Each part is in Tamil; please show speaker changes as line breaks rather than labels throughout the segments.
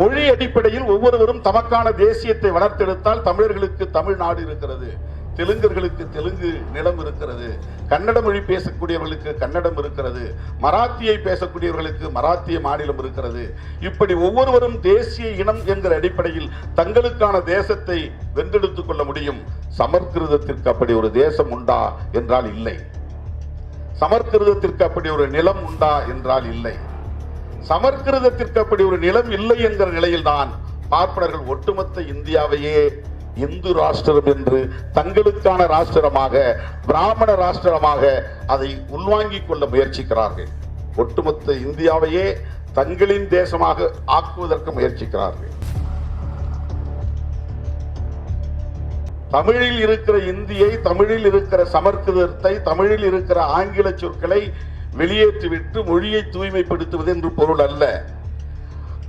மொழி அடிப்படையில் ஒவ்வொருவரும் தமக்கான தேசியத்தை வளர்த்தெடுத்தால் தமிழர்களுக்கு தமிழ்நாடு இருக்கிறது தெலுங்கர்களுக்கு தெலுங்கு நிலம் இருக்கிறது கன்னட மொழி பேசக்கூடியவர்களுக்கு கன்னடம் இருக்கிறது மராத்தியை பேசக்கூடியவர்களுக்கு மராத்திய மாநிலம் இருக்கிறது. இப்படி ஒவ்வொருவரும் தேசிய இனம் என்கிற அடிப்படையில் தங்களுக்கான தேசத்தை வென்றெடுத்துக் கொள்ள முடியும். சமர்கிருதத்திற்கு அப்படி ஒரு தேசம் உண்டா என்றால் இல்லை. சமர்கிருதத்திற்கு அப்படி ஒரு நிலம் உண்டா என்றால் இல்லை. சமற்கிருதத்திற்கு அப்படி ஒரு நிலம் இல்லை என்கிற நிலையில்தான் பார்ப்பனர்கள் ஒட்டுமொத்த இந்தியாவையே இந்து ராஷ்டிரம் என்று தங்களுக்கான ராஷ்டிரமாக பிராமண ராஷ்டிரமாக அதை உள்வாங்கிக் கொள்ள முயற்சிக்கிறார்கள். ஒட்டுமொத்த இந்தியாவையே தங்களின் தேசமாக ஆக்குவதற்கு முயற்சிக்கிறார்கள். தமிழில் இருக்கிற இந்தியை தமிழில் இருக்கிற சமற்கிருதத்தை தமிழில் இருக்கிற ஆங்கில சொற்களை வெளியேற்றிவிட்டு மொழியை தூய்மைப்படுத்துவது என்று பொருள் அல்ல.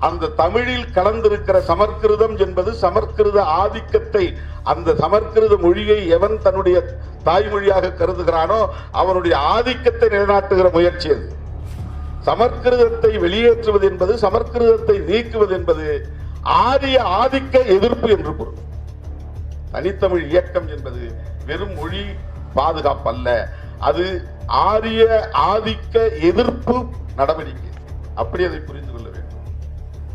அந்த தமிழில் கலந்திருக்கிற சமற்கிருதம் என்பது சமற்கிருத ஆதிக்கத்தை அந்த சமற்கிருத மொழியை எவன் தன்னுடைய தாய்மொழியாக கருதுகிறானோ அவனுடைய ஆதிக்கத்தை நிலைநாட்டுகிற முயற்சி அது. சமற்கிருதத்தை வெளியேற்றுவது என்பது சமற்கிருதத்தை நீக்குவது என்பது ஆரிய ஆதிக்க எதிர்ப்பு என்று பொருள். தனித்தமிழ் இயக்கம் என்பது வெறும் மொழி பாதுகாப்பு அல்ல அது ஆரிய ஆதிக்க எதிர்ப்பு நடவடிக்கை. அப்படி அதை புரிந்து கொள்ள வேண்டும்.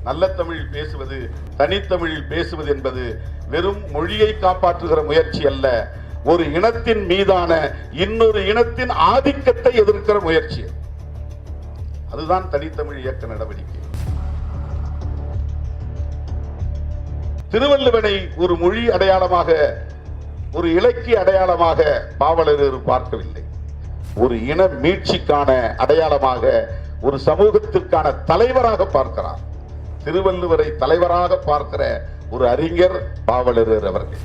நல்ல தமிழில் பேசுவது தனித்தமிழில் பேசுவது என்பது வெறும் மொழியை காப்பாற்றுகிற முயற்சி அல்ல. ஒரு இனத்தின் மீதான இன்னொரு இனத்தின் ஆதிக்கத்தை எதிர்க்கிற முயற்சி. அதுதான் தனித்தமிழ் இயக்க நடவடிக்கை. திருவள்ளுவனை ஒரு மொழி அடையாளமாக ஒரு இலக்கிய அடையாளமாக பாவலர் பார்க்கவில்லை. ஒரு இன மீட்சிக்கான அடையாளமாக ஒரு சமூகத்திற்கான தலைவராக பார்க்கிறார். திருவள்ளுவரை தலைவராக பார்க்கிற ஒரு அறிஞர் பாவலரர் அவர்கள்.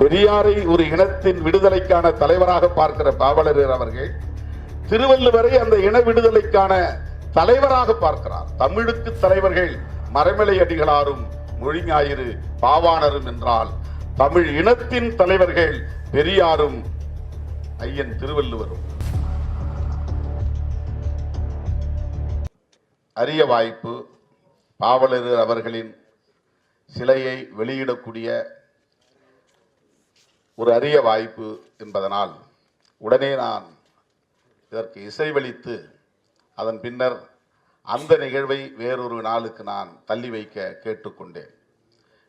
பெரியாரை ஒரு இனத்தின் விடுதலைக்கான தலைவராக பார்க்கிற பாவலரர் அவர்கள் திருவள்ளுவரை அந்த இன விடுதலைக்கான தலைவராக பார்க்கிறார். தமிழுக்கு தலைவர்கள் மரமலை அடிகளாரும் மொழிஞாயிறு பாவாணரும் என்றால் தமிழ் இனத்தின் தலைவர்கள் பெரியாரும் ஐயன் திருவள்ளுவரும். அரிய வாய்ப்பு பாவலர் அவர்களின் சிலையை வெளியிடக்கூடிய ஒரு அரிய வாய்ப்பு என்பதனால் உடனே நான் இதற்கு இசைவளித்து அதன் பின்னர் அந்த நிகழ்வை வேறொரு நாளுக்கு நான் தள்ளி வைக்க கேட்டுக்கொண்டேன்.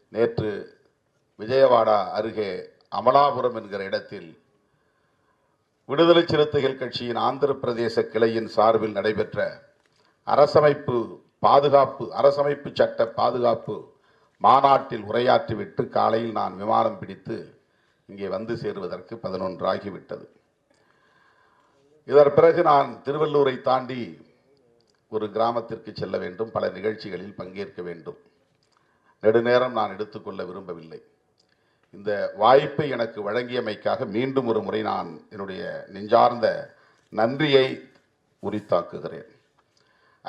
நேற்று விஜயவாடா அருகே அமலாபுரம் என்கிற இடத்தில் விடுதலை சிறுத்தைகள் கட்சியின் ஆந்திர பிரதேச கிளையின் சார்பில் நடைபெற்ற அரசமைப்பு பாதுகாப்பு அரசமைப்பு சட்ட பாதுகாப்பு மாநாட்டில் உரையாற்றிவிட்டு காலையில் நான் விமானம் பிடித்து இங்கே வந்து சேருவதற்கு பதினொன்று ஆகிவிட்டது இதன் பிறகு நான் திருவள்ளூரை தாண்டி ஒரு கிராமத்திற்கு செல்ல வேண்டும். பல நிகழ்ச்சிகளில் பங்கேற்க வேண்டும். நெடுநேரம் நான் எடுத்துக்கொள்ள விரும்பவில்லை. இந்த வாய்ப்பை எனக்கு வழங்கியமைக்காக மீண்டும் ஒரு முறை நான் என்னுடைய நெஞ்சார்ந்த நன்றியை உரித்தாக்குகிறேன்.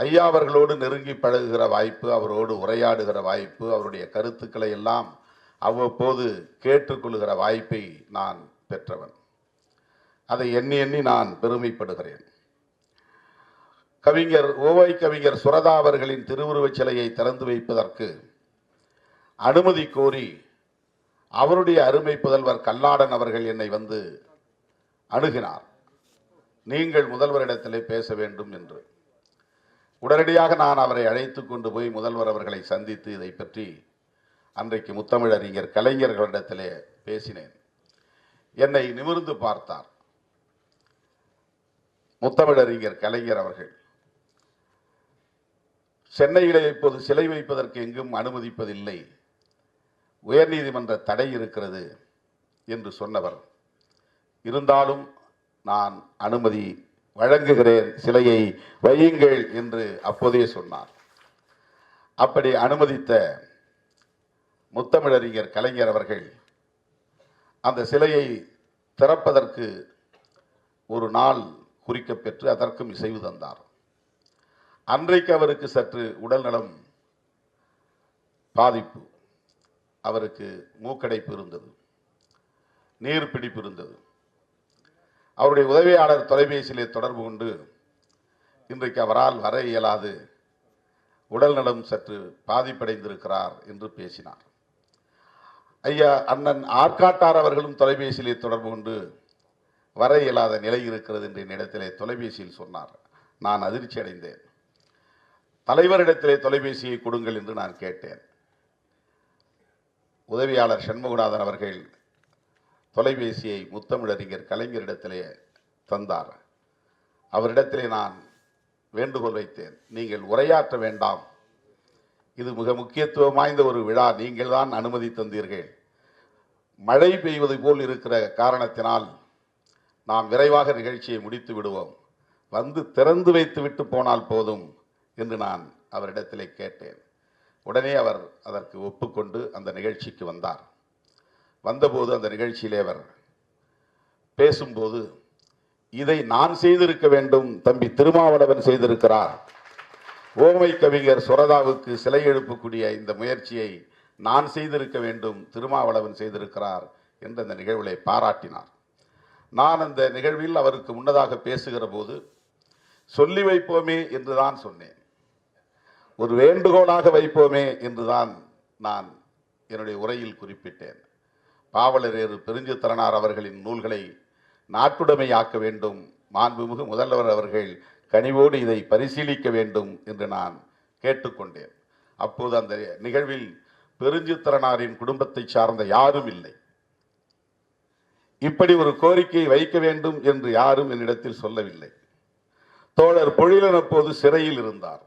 ஐயா அவர்களோடு நெருங்கி பழகுகிற வாய்ப்பு அவரோடு உரையாடுகிற வாய்ப்பு அவருடைய கருத்துக்களை எல்லாம் அவ்வப்போது கேட்டுக்கொள்கிற வாய்ப்பை நான் பெற்றவன். அதை எண்ணி எண்ணி நான் பெருமைப்படுகிறேன். கவிஞர் ஓவை கவிஞர் சுரதா அவர்களின் திருவுருவச் சிலையை திறந்து வைப்பதற்கு அனுமதி கோரி அவருடைய அருமை புதல்வர் கல்லாடன் அவர்கள் என்னை வந்து அணுகினார். நீங்கள் முதல்வரிடத்திலே பேச வேண்டும் என்று. உடனடியாக நான் அவரை அழைத்து கொண்டு போய் முதல்வர் அவர்களை சந்தித்து இதை பற்றி அன்றைக்கு முத்தமிழறிஞர் கலைஞர்களிடத்திலே பேசினேன். என்னை நிமிர்ந்து பார்த்தார். முத்தமிழறிஞர் கலைஞர் அவர்கள் சென்னையிலே இப்போது சிலை வைப்பதற்கு எங்கும் அனுமதிப்பதில்லை. உயர்நீதிமன்ற தடை இருக்கிறது என்று சொன்னவர். இருந்தாலும் நான் அனுமதி வழங்குகிறேன் சிலையை வையுங்கள் என்று அப்போதே சொன்னார். அப்படி அனுமதித்த முத்தமிழறிஞர் கலைஞர் அவர்கள் அந்த சிலையை திறப்பதற்கு ஒரு நாள் குறிக்கப்பெற்று அதற்கும் இசைவு தந்தார். அன்றைக்கு அவருக்கு சற்று உடல்நலம் பாதிப்பு. அவருக்கு மூக்கடைப்பு இருந்தது. நீர் பிடிப்பு இருந்தது. அவருடைய உதவியாளர் தொலைபேசியிலே தொடர்பு கொண்டு இன்றைக்கு அவரால் வர இயலாது. உடல்நலம் சற்று பாதிப்படைந்திருக்கிறார் என்று பேசினார். ஐயா அண்ணன் ஆற்காட்டார் அவர்களும் தொலைபேசியிலே தொடர்பு கொண்டு வர இயலாத நிலை இருக்கிறது என்று என்னிடத்திலே தொலைபேசியில் சொன்னார். நான் அதிர்ச்சி அடைந்தேன். தலைவரிடத்திலே தொலைபேசியை கொடுங்கள் என்று நான் கேட்டேன். உதவியாளர் சண்முகநாதன் அவர்கள் தொலைபேசியை முத்தமிழறிஞர் கலைஞரிடத்திலே தந்தார். அவரிடத்திலே நான் வேண்டுகோள் வைத்தேன். நீங்கள் உரையாற்ற வேண்டாம். இது மிக முக்கியத்துவம் வாய்ந்த ஒரு விழா. நீங்கள் தான் அனுமதி தந்தீர்கள். மழை பெய்வது போல் இருக்கிற காரணத்தினால் நாம் விரைவாக நிகழ்ச்சியை முடித்து விடுவோம். வந்து திறந்து வைத்து விட்டு போனால் போதும் என்று நான் அவரிடத்திலே கேட்டேன். உடனே அவர் அதற்கு ஒப்புக்கொண்டு அந்த நிகழ்ச்சிக்கு வந்தார். வந்தபோது அந்த நிகழ்ச்சியிலே அவர் பேசும்போது இதை நான் செய்திருக்க வேண்டும் தம்பி திருமாவளவன் செய்திருக்கிறார். ஓமை கவிஞர் சுரதாவுக்கு சிலை எழுப்பக்கூடிய இந்த முயற்சியை நான் செய்திருக்க வேண்டும் திருமாவளவன் செய்திருக்கிறார் என்று அந்த நிகழ்விலை பாராட்டினார். நான் அந்த நிகழ்வில் அவருக்கு முன்னதாக பேசுகிற போது சொல்லி வைப்போமே என்று தான் சொன்னேன். ஒரு வேண்டுகோளாக வைப்போமே என்றுதான் நான் என்னுடைய உரையில் குறிப்பிட்டேன். பாவலரேறு பெருஞ்சித்திரனார் அவர்களின் நூல்களை நாட்டுடைமையாக்க வேண்டும். மாண்புமிகு முதல்வர் அவர்கள் கனிவோடு இதை பரிசீலிக்க வேண்டும் என்று நான் கேட்டுக்கொண்டேன். அப்போது அந்த நிகழ்வில் பெருஞ்சித்திரனாரின் குடும்பத்தை சார்ந்த யாரும் இல்லை. இப்படி ஒரு கோரிக்கை வைக்க வேண்டும் என்று யாரும் என்னிடத்தில் சொல்லவில்லை. தோழர் பொழிலன் அப்போது சிறையில் இருந்தார்.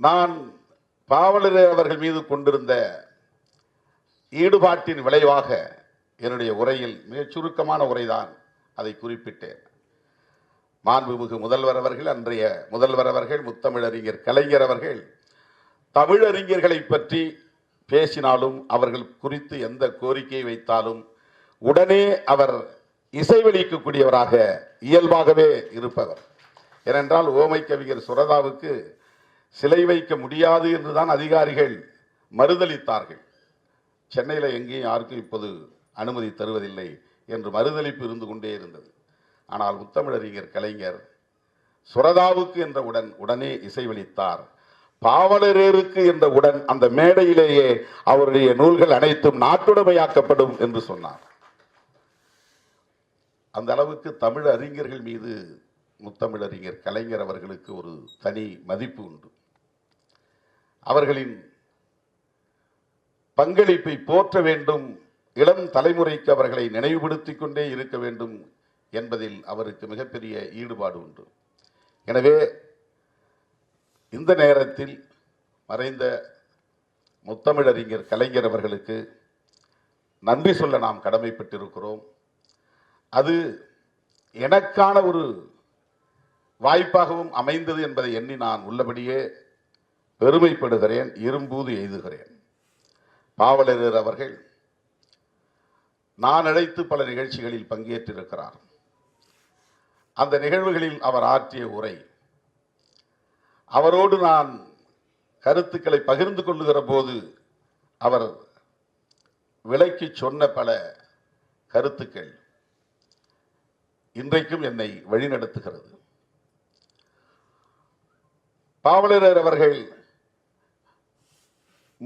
நான் பாவலரே அவர்கள் மீது கொண்டிருந்த ஈடுபாட்டின் விளைவாக என்னுடைய உரையில் மிகச் சுருக்கமான உரைதான் அதை குறிப்பிட்டேன். மாண்புமிகு முதல்வர் அவர்கள் அன்றைய முதல்வர் அவர்கள் முத்தமிழறிஞர் கலைஞர் அவர்கள் தமிழறிஞர்களை பற்றி பேசினாலும் அவர்கள் குறித்து எந்த கோரிக்கையை வைத்தாலும் உடனே அவர் இசைவெளிக்கக்கூடியவராக இயல்பாகவே இருப்பவர். ஏனென்றால் ஓமை கவிஞர் சுரதாவுக்கு சிலை வைக்க முடியாது என்றுதான் அதிகாரிகள் மறுதளித்தார்கள். சென்னையில் எங்கேயும் யாருக்கும் இப்போது அனுமதி தருவதில்லை என்று மறுதளிப்பு இருந்து கொண்டே இருந்தது. ஆனால் முத்தமிழறிஞர் கலைஞர் சுரதாவுக்கு என்ற உடன் உடனே இசைவளித்தார் பாவலரேருக்கு என்ற உடன் அந்த மேடையிலேயே அவருடைய நூல்கள் அனைத்தும் நாட்டுடைமையாக்கப்படும் என்று சொன்னார். அந்த அளவுக்கு தமிழ் அறிஞர்கள் மீது முத்தமிழறிஞர் கலைஞர் அவர்களுக்கு ஒரு தனி மதிப்பு உண்டு. அவர்களின் பங்களிப்பை போற்ற வேண்டும் இளம் தலைமுறைக்கு அவர்களை நினைவுபடுத்தி கொண்டே இருக்க வேண்டும் என்பதில் அவருக்கு மிகப்பெரிய ஈடுபாடு உண்டு. எனவே இந்த நேரத்தில் மறைந்த முத்தமிழறிஞர் கலைஞர் அவர்களுக்கு நன்றி சொல்ல நாம் கடமைப்பட்டிருக்கிறோம். அது எனக்கான ஒரு வாய்ப்பாகவும் அமைந்தது என்பதை எண்ணி நான் உள்ளபடியே பெருமைப்படுகிறேன் இரும்பூது எய்துகிறேன். பாவலரர் அவர்கள் நான் அழைத்து பல நிகழ்ச்சிகளில் பங்கேற்றிருக்கிறார். அந்த நிகழ்வுகளில் அவர் ஆற்றிய உரை அவரோடு நான் கருத்துக்களை பகிர்ந்து கொள்ளுகிற போது அவர் விலைக்கு சொன்ன பல கருத்துக்கள் இன்றைக்கும் என்னை வழிநடத்துகிறது. பாவலரர் அவர்கள்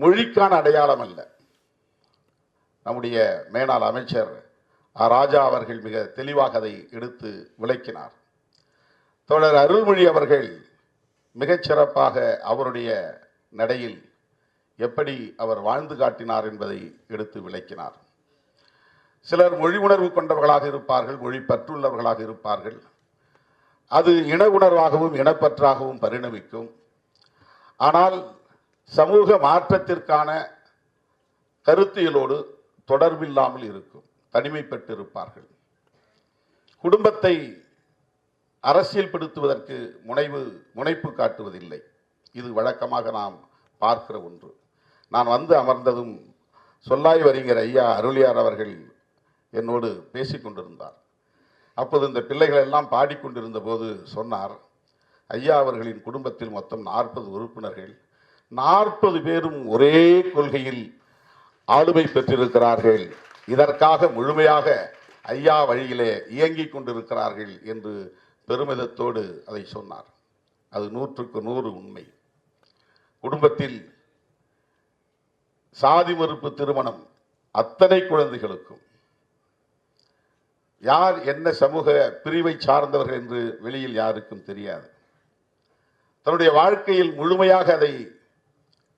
மொழிக்கான அடையாளம் அல்ல. நம்முடைய மேனாள் அமைச்சர் ராஜா அவர்கள் மிக தெளிவாக அதை எடுத்து விளக்கினார். தோழர் அருள்மொழி அவர்கள் மிகச்சிறப்பாக அவருடைய நடையில் எப்படி அவர் வாழ்ந்து காட்டினார் என்பதை எடுத்து விளக்கினார். சிலர் மொழி உணர்வு கொண்டவர்களாக இருப்பார்கள் மொழி பற்றுள்ளவர்களாக இருப்பார்கள். அது இன உணர்வாகவும் இனப்பற்றாகவும் பரிணமிக்கும். ஆனால் சமூக மாற்றத்திற்கான கருத்தியலோடு தொடர்பில்லாமல் இருக்கும். தனிமைப்பட்டு இருப்பார்கள் குடும்பத்தை அரசியல்படுத்துவதற்கு முனைவு முனைப்பு காட்டுவதில்லை. இது வழக்கமாக நாம் பார்க்கிற ஒன்று. நான் வந்து அமர்ந்ததும் சொல்லாய் வருகிற ஐயா அருளியார் அவர்கள் என்னோடு பேசிக் கொண்டிருந்தார். அப்போது இந்த பிள்ளைகள் எல்லாம் பாடிக்கொண்டிருந்த போது சொன்னார் ஐயா அவர்களின் குடும்பத்தில் மொத்தம் நாற்பது உறுப்பினர்கள். நாற்பது பேரும் ஒரே கொள்கையில் ஆளுமை பெற்றிருக்கிறார்கள். இதற்காக முழுமையாக ஐயா வழியிலே இயங்கிக் கொண்டிருக்கிறார்கள் என்று பெருமிதத்தோடு அதை சொன்னார். அது நூற்றுக்கு நூறு உண்மை. குடும்பத்தில் சாதி மறுப்பு திருமணம் அத்தனை குழந்தைகளுக்கும். யார் என்ன சமூக பிரிவை சார்ந்தவர்கள் என்று வெளியில் யாருக்கும் தெரியாது. தன்னுடைய வாழ்க்கையில் முழுமையாக அதை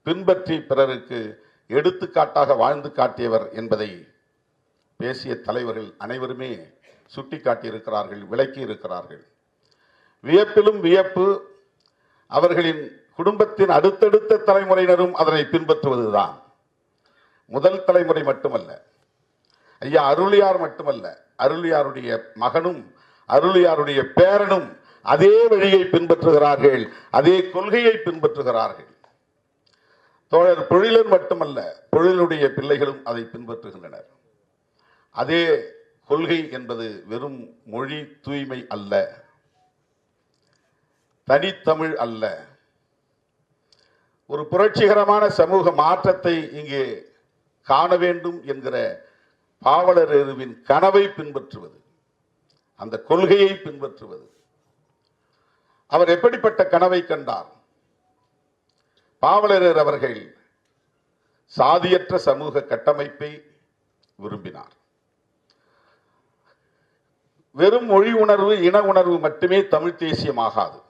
பின்பற்றி பிறருக்கு எடுத்துக்காட்டாக வாழ்ந்து காட்டியவர் என்பதை பேசிய தலைவர்கள் அனைவருமே சுட்டிக்காட்டியிருக்கிறார்கள் விளக்கி இருக்கிறார்கள் வியப்பிலும் வியப்பு அவர்களின் குடும்பத்தின் அடுத்தடுத்த தலைமுறையினரும் அதனை பின்பற்றுவதுதான். முதல் தலைமுறை மட்டுமல்ல. ஐயா அருளியார் மட்டுமல்ல. அருளியாருடைய மகனும் அருளியாருடைய பேரனும் அதே வழியை பின்பற்றுகிறார்கள் அதே கொள்கையை பின்பற்றுகிறார்கள். தோழர் பொழிலன் மட்டுமல்ல பொழிலுடைய பிள்ளைகளும் அதை பின்பற்றுகின்றனர். அதே கொள்கை என்பது வெறும் மொழி தூய்மை அல்ல தனித்தமிழ் அல்ல. ஒரு புரட்சிகரமான சமூக மாற்றத்தை இங்கே காண வேண்டும் என்கிற பாவலர் எருவின் கனவை பின்பற்றுவது அந்த கொள்கையை பின்பற்றுவது. அவர் எப்படிப்பட்ட கனவை கண்டார்? பாவலரர் அவர்கள் சாதியற்ற சமூக கட்டமைப்பை விரும்பினார். வெறும் மொழி உணர்வு இன உணர்வு மட்டுமே தமிழ் தேசியமாகாது.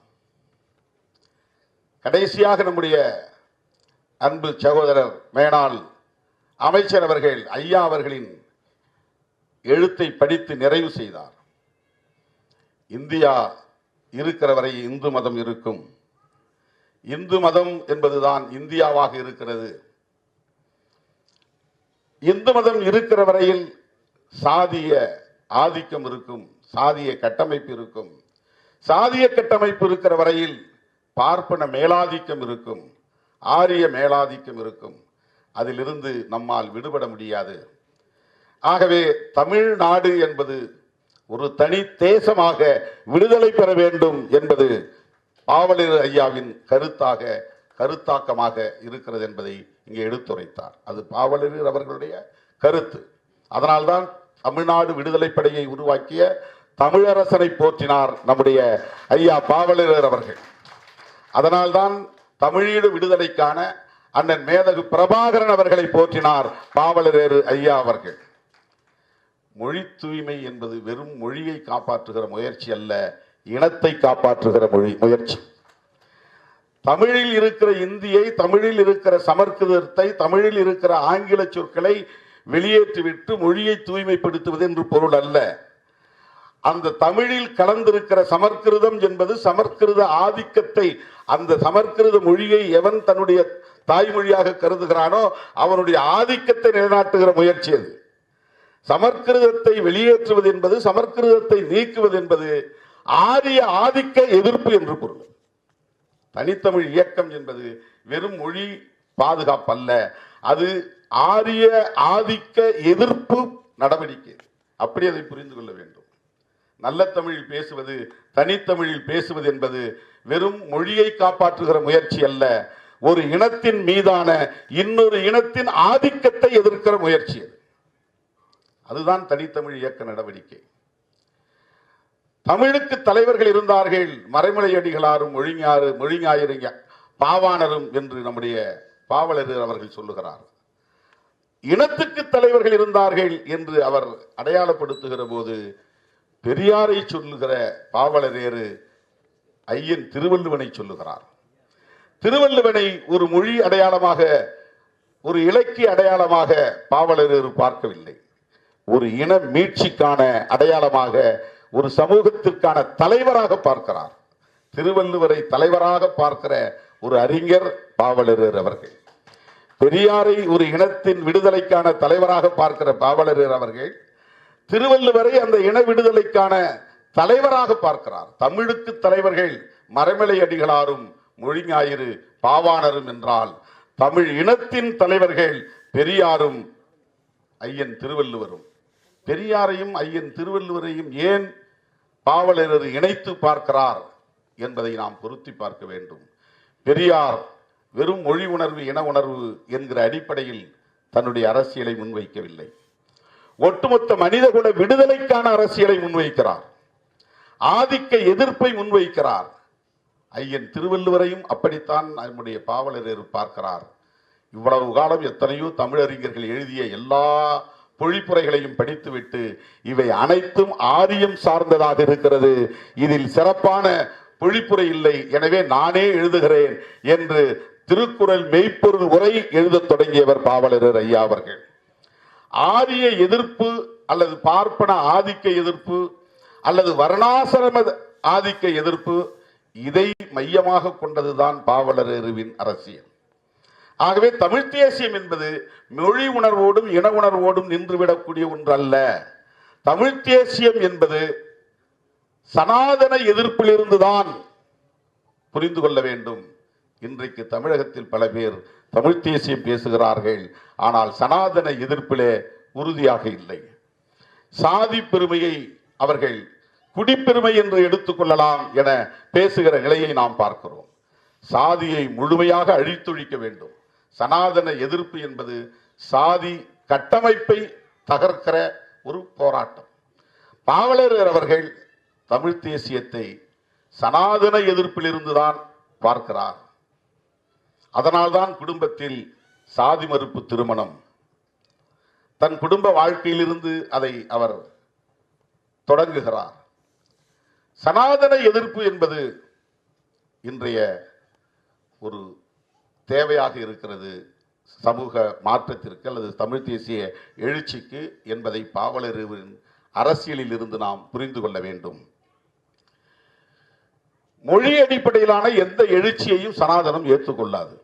கடைசியாக நம்முடைய அன்பு சகோதரர் மேனாள் அமைச்சர் அவர்கள் ஐயா அவர்களின் எழுத்தை படித்து நிறைவு செய்தார். இந்தியா இருக்கிற வரை இந்து மதம் இருக்கும். இந்து மதம் என்பதுதான் இந்தியாவாக இருக்கிறது. இந்து மதம் இருக்கிற வரையில் சாதிய ஆதிக்கம் இருக்கும் சாதிய கட்டமைப்பு இருக்கும். சாதிய கட்டமைப்பு இருக்கிற வரையில் பார்ப்பன மேலாதிக்கம் இருக்கும் ஆரிய மேலாதிக்கம் இருக்கும். அதிலிருந்து நம்மால் விடுபட முடியாது. ஆகவே தமிழ்நாடு என்பது ஒரு தனி தேசமாக விடுதலை பெற வேண்டும் என்பது பாவலர் ஐயாவின் கருத்தாக கருத்தாக்கமாக இருக்கிறது என்பதை இங்கே எடுத்துரைத்தார். அது பாவலர் அவர்களுடைய கருத்து. அதனால்தான் தமிழ்நாடு விடுதலை படையை உருவாக்கிய தமிழரசனை போற்றினார் நம்முடைய ஐயா பாவலர் அவர்கள். அதனால்தான் தமிழீடு விடுதலைக்கான அண்ணன் மேதகு பிரபாகரன் அவர்களை போற்றினார் பாவலரேறு ஐயா அவர்கள். மொழி தூய்மை என்பது வெறும் மொழியை காப்பாற்றுகிற முயற்சி அல்ல இனத்தை காப்பாற்றுகிற மொழி முயற்சி. தமிழில் இருக்கிற இந்தியை தமிழில் இருக்கிற சமர்க்கிருதத்தை தமிழில் இருக்கிற ஆங்கில சொற்களை வெளியேற்றிவிட்டு மொழியை தூய்மைப்படுத்துவது என்று பொருள் அல்ல. அந்த தமிழில் கலந்திருக்கிற சமர்க்கிருதம் என்பது சமர்க்கிருத ஆதிக்கத்தை அந்த சமர்க்கிருத மொழியை எவன் தன்னுடைய தாய்மொழியாக கருதுகிறானோ அவனுடைய ஆதிக்கத்தை நிலைநாட்டுகிற முயற்சி அது. சமர்க்கிருதத்தை வெளியேற்றுவது என்பது சமர்க்கிருதத்தை நீக்குவது என்பது ஆரிய ஆதிக்க எதிர்ப்பு என்று பொருள். தனித்தமிழ் இயக்கம் என்பது வெறும் மொழி பாதுகாப்பு அல்ல அது ஆரிய ஆதிக்க எதிர்ப்பு நடவடிக்கை. அப்படி அதை புரிந்து கொள்ள வேண்டும். நல்ல தமிழில் பேசுவது தனித்தமிழில் பேசுவது என்பது வெறும் மொழியை காப்பாற்றுகிற முயற்சி அல்ல. ஒரு இனத்தின் மீதான இன்னொரு இனத்தின் ஆதிக்கத்தை எதிர்க்கிற முயற்சி அது. அதுதான் தனித்தமிழ் இயக்க நடவடிக்கை. தமிழுக்கு தலைவர்கள் இருந்தார்கள். மறைமலை அடிகளாரும் மொழிஞாறு மொழிஞாயிறு பாவாணரும் என்று நம்முடைய பாவலர் அவர்கள் சொல்லுகிறார். இனத்துக்கு தலைவர்கள் இருந்தார்கள் என்று அவர் அடையாளப்படுத்துகிற போது பெரியாரை சொல்லுகிற பாவலரேறு ஐயன் திருவள்ளுவனை சொல்லுகிறார். திருவள்ளுவனை ஒரு மொழி அடையாளமாக ஒரு இலக்கிய அடையாளமாக பாவலரேறு பார்க்கவில்லை. ஒரு இன மீட்சிக்கான அடையாளமாக ஒரு சமூகத்திற்கான தலைவராக பார்க்கிறார். திருவள்ளுவரை தலைவராக பார்க்கிற ஒரு அறிஞர் பாவலரர் அவர்கள். பெரியாரை ஒரு இனத்தின் விடுதலைக்கான தலைவராக பார்க்கிற பாவலரர் அவர்கள் திருவள்ளுவரை அந்த இன விடுதலைக்கான தலைவராக பார்க்கிறார். தமிழுக்கு தலைவர்கள் மரமலை அடிகளாரும் மொழிஞாயிறு பாவாணரும் என்றால் தமிழ் இனத்தின் தலைவர்கள் பெரியாரும் ஐயன் திருவள்ளுவரும். பெரியாரையும் ஐயன் திருவள்ளுவரையும் ஏன் பாவலரர் இணைத்து பார்க்கிறார் என்பதை நாம் பொருத்தி பார்க்க வேண்டும். பெரியார் வெறும் மொழி உணர்வு இன உணர்வு என்கிற அடிப்படையில் தன்னுடைய அரசியலை முன்வைக்கவில்லை. ஒட்டுமொத்த மனிதகுல விடுதலைக்கான அரசியலை முன்வைக்கிறார். ஆதிக்க எதிர்ப்பை முன்வைக்கிறார். ஐயன் திருவள்ளுவரையும் அப்படித்தான் நம்முடைய பாவலரர் பார்க்கிறார். இவ்வளவு காலம் எத்தனையோ தமிழறிஞர்கள் எழுதிய எல்லா பொழிப்புரைகளையும் படித்துவிட்டு இவை அனைத்தும் ஆரியம் சார்ந்ததாக இருக்கிறது. இதில் சிறப்பான பொழிப்புரை இல்லை. எனவே நானே எழுதுகிறேன் என்று திருக்குறள் மெய்ப்பொருள் உரை எழுதத் தொடங்கியவர் பாவலரர் ஐயா அவர்கள். ஆரிய எதிர்ப்பு அல்லது பார்ப்பன ஆதிக்க எதிர்ப்பு அல்லது வர்ணாசிரம ஆதிக்க எதிர்ப்பு இதை மையமாக கொண்டதுதான் பாவலரேருவின் அரசியல். ஆகவே தமிழ் தேசியம் என்பது மொழி உணர்வோடும் இன உணர்வோடும் நின்றுவிடக்கூடிய ஒன்று அல்ல தமிழ் தேசியம் என்பது சனாதன எதிர்ப்பிலிருந்துதான் புரிந்து கொள்ள வேண்டும். இன்றைக்கு தமிழகத்தில் பல பேர் தமிழ் தேசியம் பேசுகிறார்கள். ஆனால் சனாதன எதிர்ப்பிலே உறுதியாக இல்லை. சாதி பெருமையை அவர்கள் குடிப்பெருமை என்று எடுத்துக்கொள்ளலாம் என பேசுகிற நிலையை நாம் பார்க்கிறோம். சாதியை முழுமையாக அழித்தொழிக்க வேண்டும். சனாதன எதிர்ப்பு என்பது சாதி கட்டமைப்பை தகர்க்கிற ஒரு போராட்டம். பாவலரர் அவர்கள் தமிழ் தேசியத்தை சனாதன எதிர்ப்பிலிருந்துதான் பார்க்கிறார். அதனால்தான் குடும்பத்தில் சாதி மறுப்பு திருமணம். தன் குடும்ப வாழ்க்கையிலிருந்து அதை அவர் தொடங்குகிறார். சனாதன எதிர்ப்பு என்பது இன்றைய ஒரு தேவையாக இருக்கிறது சமூக மாற்றத்திற்கு அல்லது தமிழ் தேசிய எழுச்சிக்கு என்பதை பாவலரின் அரசியலில் இருந்து நாம் புரிந்து கொள்ள வேண்டும். மொழி அடிப்படையிலான எந்த எழுச்சியையும் சனாதனம் ஏற்றுக்கொள்ளாது.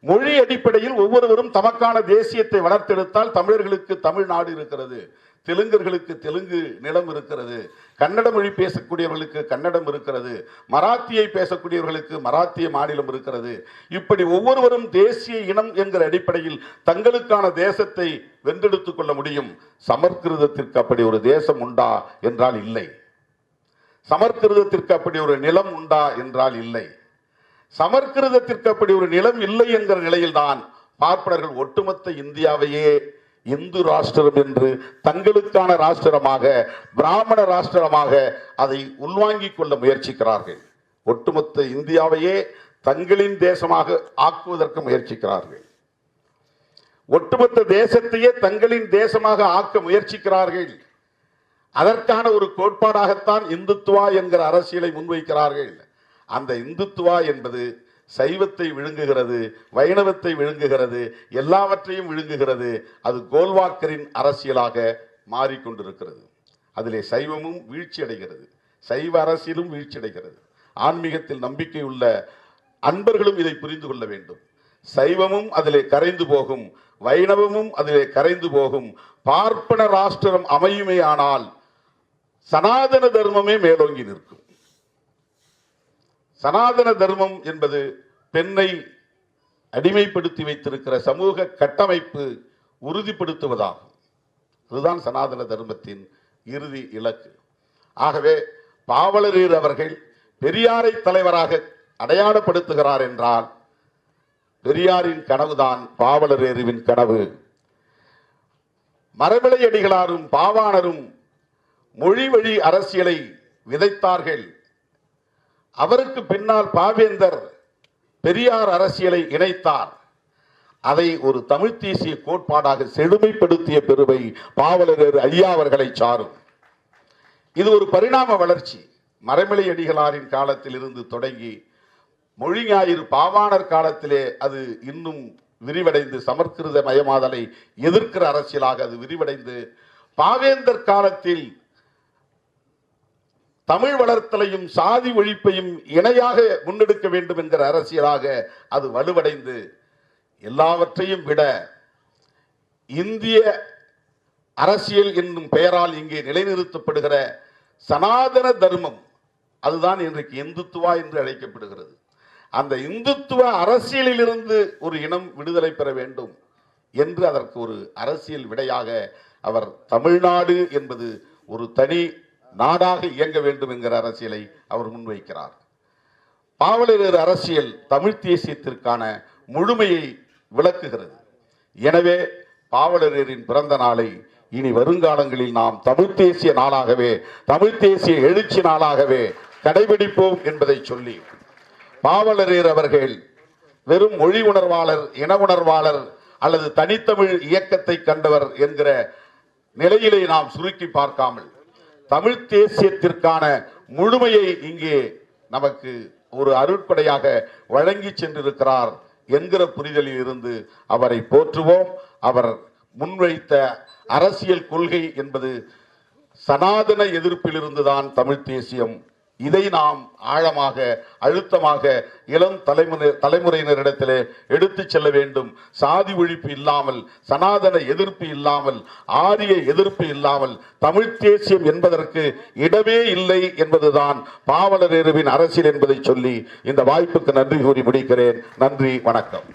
மொழி அடிப்படையில் ஒவ்வொருவரும் தமக்கான தேசியத்தை வளர்த்தெடுத்தால் தமிழர்களுக்கு தமிழ்நாடு இருக்கிறது. தெலுங்கர்களுக்கு தெலுங்கு நிலம் இருக்கிறது. கன்னட மொழி பேசக்கூடியவர்களுக்கு கன்னடம் இருக்கிறது. மராத்தியை பேசக்கூடியவர்களுக்கு மராத்திய மாநிலம் இருக்கிறது. இப்படி ஒவ்வொருவரும் தேசிய இனம் என்கிற அடிப்படையில் தங்களுக்கான தேசத்தை வென்றெடுத்துக் கொள்ள முடியும். சமர்கிருதத்திற்கு அப்படி ஒரு தேசம் உண்டா என்றால் இல்லை. சமர்கிருதத்திற்கு அப்படி ஒரு நிலம் உண்டா என்றால் இல்லை. சமர்கிருதத்திற்கு அப்படி ஒரு நிலம் இல்லை என்கிற நிலையில்தான் பார்ப்பனர்கள் ஒட்டுமொத்த இந்தியாவையே இந்து ராஷ்டிரம் என்று தங்களுக்கான ராஷ்டிரமாக பிராமண ராஷ்டிரமாக அதை உள்வாங்கிக் கொள்ள முயற்சிக்கிறார்கள். ஒட்டுமொத்த இந்தியாவையே தங்களின் தேசமாக ஆக்குவதற்கு முயற்சிக்கிறார்கள். ஒட்டுமொத்த தேசத்தையே தங்களின் தேசமாக ஆக்க முயற்சிக்கிறார்கள். அதற்கான ஒரு கோட்பாடாகத்தான் இந்துத்துவா என்கிற அரசியலை முன்வைக்கிறார்கள். அந்த இந்துத்துவா என்பது சைவத்தை விழுங்குகிறது வைணவத்தை விழுங்குகிறது எல்லாவற்றையும் விழுங்குகிறது அது கோல்வாக்கரின் அரசியலாக மாறிக்கொண்டிருக்கிறது. அதிலே சைவமும் வீழ்ச்சி அடைகிறது. சைவ அரசியலும் வீழ்ச்சி அடைகிறது. ஆன்மீகத்தில் நம்பிக்கை உள்ள அன்பர்களும் இதை புரிந்து கொள்ள வேண்டும். சைவமும் அதிலே கரைந்து போகும் வைணவமும் அதிலே கரைந்து போகும். பார்ப்பன ராஷ்டிரம் அமையுமே ஆனால் சனாதன தர்மமே மேலோங்கி நிற்கும். சனாதன தர்மம் என்பது பெண்ணை அடிமைப்படுத்தி வைத்திருக்கிற சமூக கட்டமைப்பு உறுதிப்படுத்துவதாகும். இதுதான் சனாதன தர்மத்தின் இறுதி இலக்கு. ஆகவே பாவலரீர் அவர்கள் பெரியாரை தலைவராக அடையாளப்படுத்துகிறார் என்றால் பெரியாரின் கனவுதான் பாவலரேருவின் கனவு. மரபிளையடிகளாரும் பாவாணரும் மொழி வழி அரசியலை விதைத்தார்கள். அவருக்கு பின்னால் பாவேந்தர் பெரியார் அரசியலை இணைத்தார். அதை ஒரு தமிழ் தேசிய கோட்பாடாக செழுமைப்படுத்திய பெருமை பாவலரர் ஐயா அவர்களை சாரும். இது ஒரு பரிணாம வளர்ச்சி. மறைமலை அடிகளாரின் காலத்தில் இருந்து தொடங்கி மொழி ஞாயிறு பாவாணர் காலத்திலே அது இன்னும் விரிவடைந்து சமற்கிருத மயமாதலை எதிர்க்கிற அரசியலாக அது விரிவடைந்து பாவேந்தர் காலத்தில் தமிழ் வளர்த்தலையும் சாதி ஒழிப்பையும் இணையாக முன்னெடுக்க வேண்டும் என்கிற அரசியலாக அது வலுவடைந்து எல்லாவற்றையும் விட இந்திய அரசியல் என்னும் பெயரால் இங்கே நிலைநிறுத்தப்படுகிற சனாதன தர்மம் அதுதான் இன்றைக்கு இந்துத்துவா என்று அழைக்கப்படுகிறது. அந்த இந்துத்துவ அரசியலிலிருந்து ஒரு இனம் விடுதலை பெற வேண்டும் என்று அதற்கு ஒரு அரசியல் விடையாக அவர் தமிழ்நாடு என்பது ஒரு தனி நாடாக இயங்க வேண்டும் என்கிற அரசியலை அவர் முன்வைக்கிறார். பாவலரர் அரசியல் தமிழ் தேசியத்திற்கான முழுமையை விளக்குகிறது. எனவே பாவலரின் பிறந்த நாளை இனி வருங்காலங்களில் நாம் தமிழ் தேசிய நாளாகவே தமிழ் தேசிய எழுச்சி நாளாகவே கடைபிடிப்போம் என்பதை சொல்லி பாவலரேர் அவர்கள் வெறும் மொழி உணர்வாளர் இன உணர்வாளர் அல்லது தனித்தமிழ் இயக்கத்தை கண்டவர் என்கிற நிலையிலே நாம் சுருக்கி பார்க்காமல் தமிழ் தேசியத்திற்கான முழுமையை இங்கே நமக்கு ஒரு அருட்படையாக வழங்கி சென்றிருக்கிறார் என்கிற புரிதலில் இருந்து அவரை போற்றுவோம். அவர் முன்வைத்த அரசியல் கொள்கை என்பது சனாதன எதிர்ப்பிலிருந்துதான் தமிழ் தேசியம் இதை நாம் ஆழமாக அழுத்தமாக இளம் தலைமுறை தலைமுறையினரிடத்திலே எடுத்துச் செல்ல வேண்டும். சாதி ஒழிப்பு இல்லாமல் சனாதன எதிர்ப்பு இல்லாமல் ஆரிய எதிர்ப்பு இல்லாமல் தமிழ் தேசியம் என்பதற்கு இடமே இல்லை என்பதுதான் பாவலரேருவின் அரசியல் என்பதை சொல்லி இந்த வாய்ப்புக்கு நன்றி கூறி முடிக்கிறேன். நன்றி வணக்கம்.